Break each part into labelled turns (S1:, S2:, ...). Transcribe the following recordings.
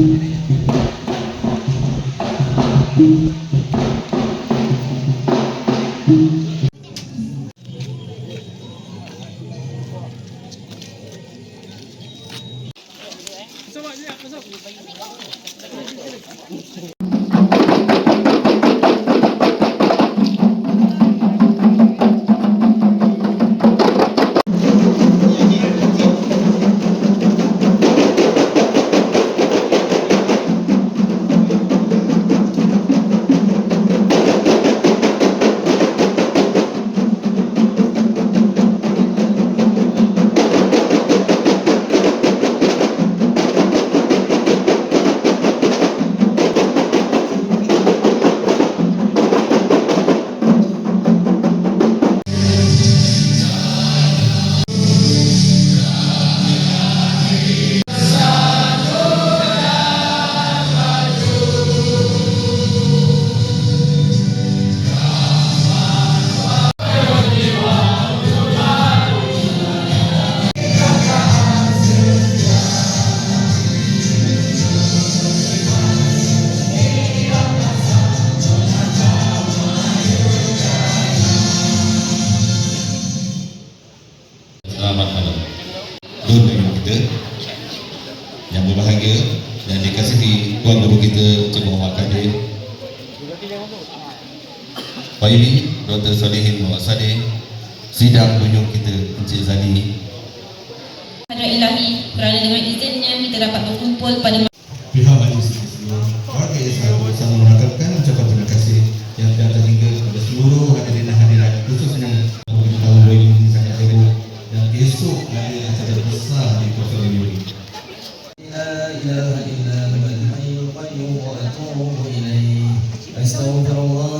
S1: thank you. Muhammad Sadiq Sidang tunjuk kita Encik Zadi
S2: Hadrat Ilahi kerana dengan izinnya kita dapat berkumpul pada
S1: Pihak Majlis Warga yang saya mengharapkan ucapan terima kasih yang tidak terhingga kepada seluruh hadirin dan hadirat khususnya mungkin tahun ini sangat heboh dan esok ada acara besar di Kota
S3: Lima. Ya, ya, ya, ya, ya, ya, ya, ya, ya,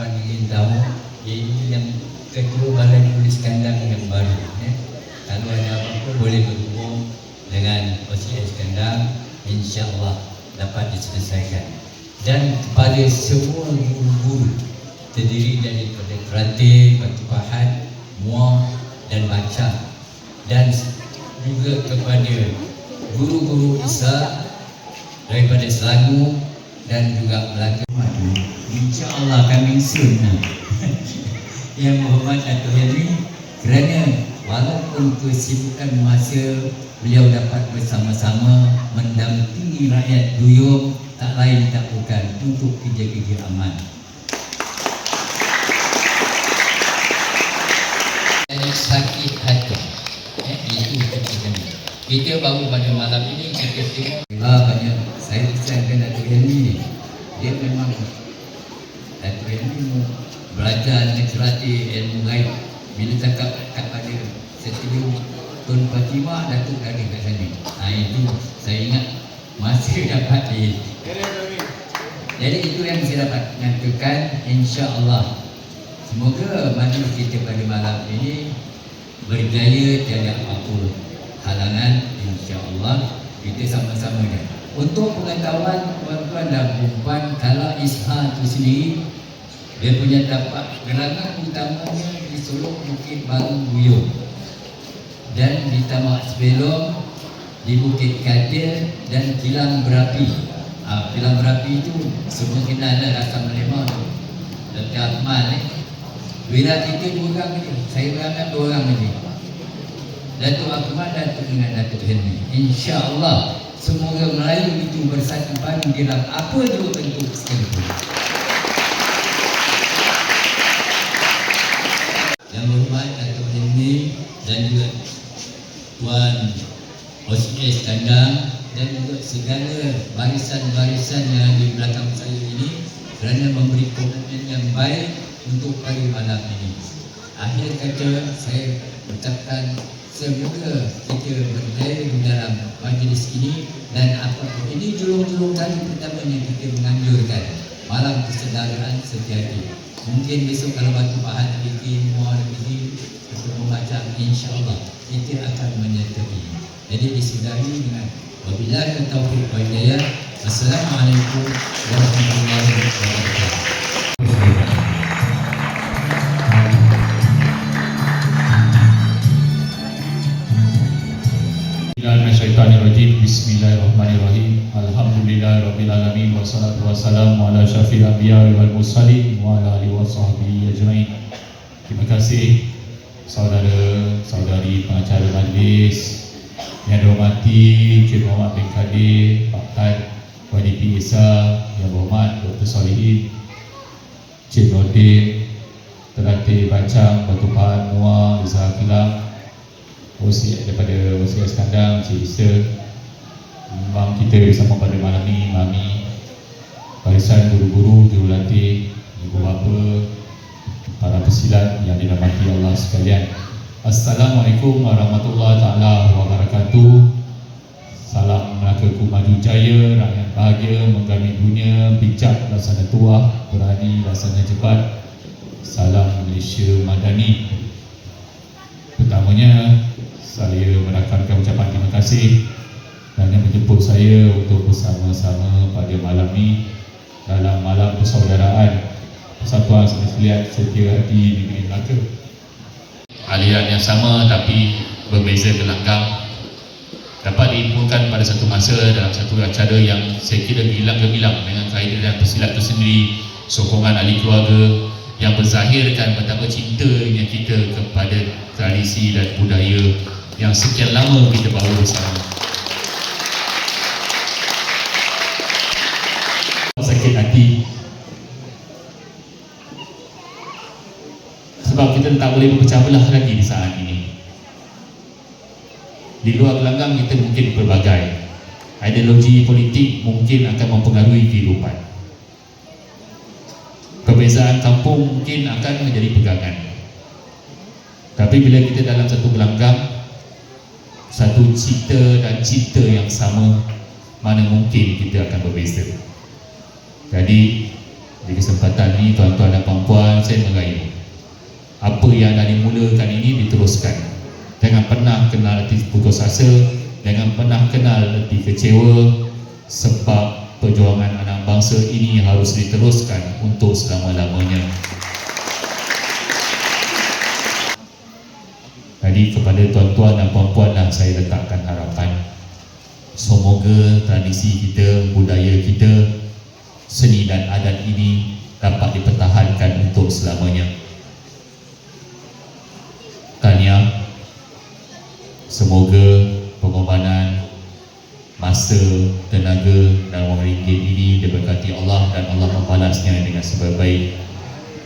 S3: perempuan ingin tahu ini yang ketua balai tulis kandang yang baru eh. kalau ada apa-apa boleh berhubung dengan OCS kandang insyaAllah dapat diselesaikan dan kepada semua guru-guru terdiri daripada Kelantan, Batu Pahat, Muar dan Baca dan juga kepada guru-guru Isa daripada Selangor dan juga Melaka Madu InsyaAllah kami soon Yang berhormat Datuk Henry kerana walaupun kesibukan masa beliau dapat bersama-sama mendampingi rakyat Duyung tak lain tak bukan untuk kerja-kerja aman. Dan sakit hati. Eh, itu kita. Kita baru pada malam ini kita tengok ah, banyak saya pesankan Datuk Henry ni. Dia memang Henry mau belajar literati ilmu gaib. Bila cakap kat pada setuju Tun Fatimah Datuk ada kat sana. Ha, itu saya ingat masih dapat di jadi itu yang saya dapat nyatakan insya-Allah semoga majlis kita pada malam ini berjaya tiada apa halangan insya-Allah kita sama-sama dan untuk pengetahuan tuan-tuan dan puan kalau Isha itu sendiri dia punya tapak gerangan utamanya di Solok Bukit Baru Buyung dan di Tamak Sebelum di Bukit Kadir dan Kilang Berapi. Ha, Kilang Berapi itu semua kenal lah rasa melemah tu. Dr. Ahmad ni Bila kita dua orang ni saya berangkat dua orang ni. Datuk Ahmad Datuk dengan Datuk Henry. InsyaAllah Semoga Melayu itu bersatu padu dalam apa juga bentuk sekalipun. Yang berhormat Datuk Henry dan juga Tuan Osmi Kandang dan juga segala barisan-barisan yang ada di belakang saya ini kerana memberi komitmen yang baik untuk pagi malam ini. Akhir kata saya ucapkan semoga kita dalam majlis ini dan apa ini julung-julung kali pertamanya kita menganjurkan malam kesedaraan setiap Mungkin besok kalau batu pahat bikin muar bikin untuk membaca insya-Allah kita akan menyertai. Jadi disudahi dengan wabillahi taufiq wa hidayah. Assalamualaikum warahmatullahi wabarakatuh.
S4: Bismillahirrahmanirrahim. Bismillahirrahmanirrahim. Alhamdulillahirrahmanirrahim Wassalatu wassalamu ala syafi'il anbiya wal mursalin wa ala alihi wa sahbihi ajma'in. Terima kasih saudara saudari pengacara majlis yang dihormati Cik Muhammad bin Kadir Pak Tad YDP Isa yang berhormat Dr. Solihin Cik Nordin Teratir Bacang Batu Pahat Muar Izzah Kilang Wasiat daripada Wasiat Skandang Cik Isa Imam kita bersama pada malam ni Mami Barisan guru-guru Jurulatih Ibu bapa Para pesilat yang dirahmati Allah sekalian. Assalamualaikum warahmatullahi taala wabarakatuh. Salam Melaka Maju Jaya Rakyat bahagia Menggami dunia Bijak laksana tua Berani laksana cepat. Salam Malaysia Madani. Pertamanya saya merakamkan ucapan terima kasih kerana menjemput saya untuk bersama-sama pada malam ini dalam malam persaudaraan Persatuan Sekalian Setia Hati Negeri Melaka. Aliran yang sama tapi berbeza gelanggang dapat diinfokan pada satu masa dalam satu acara yang saya kira hilang gemilang dengan kaedah dan persilat sendiri sokongan ahli keluarga yang berzahirkan betapa cintanya kita kepada tradisi dan budaya yang sekian lama kita bawa bersama. Sakit hati sebab kita tak boleh berpecah belah lagi di saat ini. Di luar gelanggang kita mungkin berbagai ideologi politik mungkin akan mempengaruhi kehidupan. Perbezaan kampung mungkin akan menjadi pegangan. Tapi bila kita dalam satu gelanggang satu cita dan cita yang sama mana mungkin kita akan berbeza. Jadi di kesempatan ini tuan-tuan dan puan-puan saya merayu apa yang dah dimulakan ini diteruskan. Jangan pernah kenal erti putus asa, jangan pernah kenal erti kecewa sebab perjuangan anak bangsa ini harus diteruskan untuk selama-lamanya. Jadi kepada tuan-tuan dan puan-puan lah saya letakkan harapan. Semoga tradisi kita, budaya kita, seni dan adat ini dapat dipertahankan untuk selamanya. Tahniah Semoga pengorbanan masa, tenaga dan wang ringgit ini diberkati Allah dan Allah membalasnya dengan sebaik-baik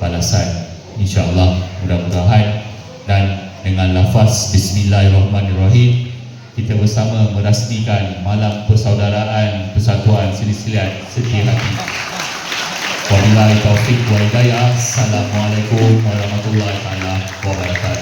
S4: balasan. InsyaAllah mudah-mudahan dan dengan lafaz Bismillahirrahmanirrahim kita bersama merasmikan malam persaudaraan persatuan silsilah setia hati. Wabillahi taufiq wa hidayah. Assalamualaikum warahmatullahi wabarakatuh.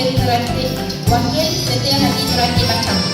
S5: Евангелие
S2: Святого Антипача.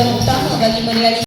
S5: Terima kasih Wali